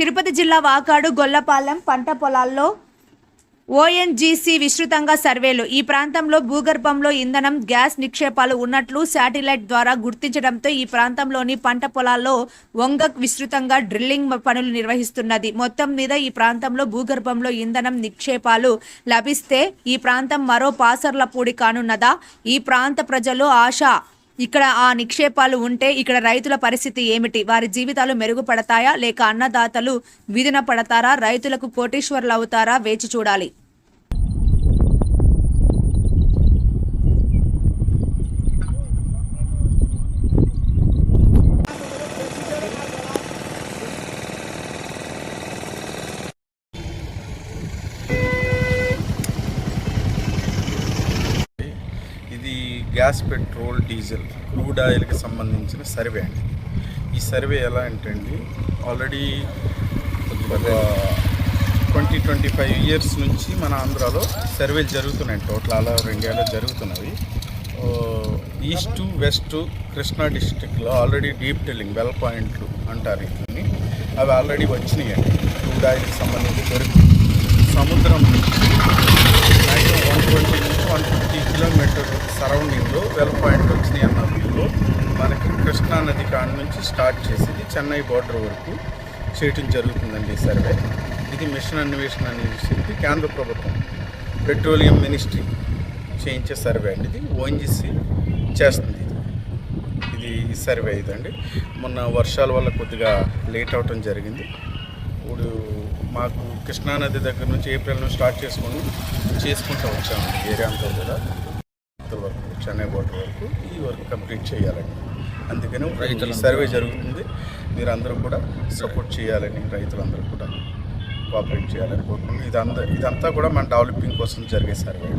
తిరుపతి జిల్లా వాకాడు గొల్లపాలెం పంట పొలాల్లో ఓఎన్జీసీ విస్తృతంగా సర్వేలు. ఈ ప్రాంతంలో భూగర్భంలో ఇంధనం గ్యాస్ నిక్షేపాలు ఉన్నట్లు శాటిలైట్ ద్వారా గుర్తించడంతో ఈ ప్రాంతంలోని పంట పొలాల్లో వంగ విస్తృతంగా డ్రిల్లింగ్ పనులు నిర్వహిస్తున్నది. మొత్తం మీద ఈ ప్రాంతంలో భూగర్భంలో ఇంధనం నిక్షేపాలు లభిస్తే ఈ ప్రాంతం మరో పాసర్లపూడి కానున్నదా? ఈ ప్రాంత ప్రజలు ఆశ ఇక్కడ ఆ నిక్షేపాలు ఉంటే ఇక్కడ రైతుల పరిస్థితి ఏమిటి? వారి జీవితాలు మెరుగుపడతాయా? లేక అన్నదాతలు విధిన పడతారా? రైతులకు కోటీశ్వర్లు అవుతారా? వేచి చూడాలి ఇది గ్యాస్ పెట్రోల్ డీజిల్ క్రూడ్ ఆయిల్కి సంబంధించిన సర్వే అండి. ఈ సర్వే ఎలా అంటే అండి already twenty twenty five years నుంచి మన ఆంధ్రాలో సర్వేలు జరుగుతున్నాయి టోటల్ ఆల్ ఓవర్ ఇండియాలో జరుగుతున్నవి. ఈస్ట్ వెస్ట్ కృష్ణా డిస్టిక్లో ఆల్రెడీ డీప్ టెల్లింగ్ వెల్ పాయింట్లు అంటారు వీటిని. అవి ఆల్రెడీ వచ్చినాయి అండి క్రూడ్ ఆయిల్కి సంబంధించి దొరుకుతుంది సముద్రం నుంచి కృష్ణానది కృష్ణా నది కాడ నుంచి స్టార్ట్ చేసేది చెన్నై బార్డర్ వరకు చేయటం జరుగుతుందండి ఈ సర్వే. ఇది మిషన్ అన్వేషణ అనేది కేంద్ర ప్రభుత్వం. పెట్రోలియం మినిస్ట్రీ చేయించే సర్వే అండి ఇది. ఓఎన్జిసి చేస్తుంది. ఇది ఇది ఈ సర్వే ఇదండి. మొన్న వర్షాల వల్ల కొద్దిగా లేట్ అవటం జరిగింది. ఇప్పుడు మాకు కృష్ణానది దగ్గర నుంచి ఏప్రిల్ నుంచి స్టార్ట్ చేసుకొని చేసుకుంటూ వచ్చాము ఏరియా అంతా కూడా. వరకు చెన్నై బోర్డర్ వరకు ఈ వర్క్ కంప్లీట్ చేయాలండి అందుకని రైతుల సర్వే జరుగుతుంది. మీరందరూ కూడా సపోర్ట్ చేయాలని రైతులందరూ కూడా కోఆపరేట్ చేయాలని కోరుకుంటున్నాం. ఇదంతా ఇదంతా కూడా మన డెవలపింగ్ కోసం జరిగే సర్వే.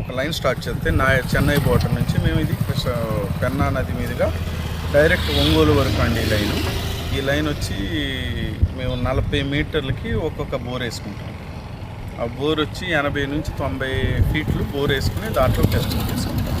ఒక లైన్ స్టార్ట్ చేస్తే నా చెన్నై బోర్డర్ నుంచి మేము ఇది పెన్నా నది మీదుగా డైరెక్ట్ ఒంగోలు వరకు అండి ఈ లైన్. ఈ లైన్ వచ్చి మేము నలభై మీటర్లకి ఒక్కొక్క బోర్ వేసుకుంటాం. బోర్ వచ్చి ఎనభై నుంచి తొంభై ఫీట్లు బోర్ వేసుకుని దాంట్లో టెస్టింగ్ చేసుకుంటాం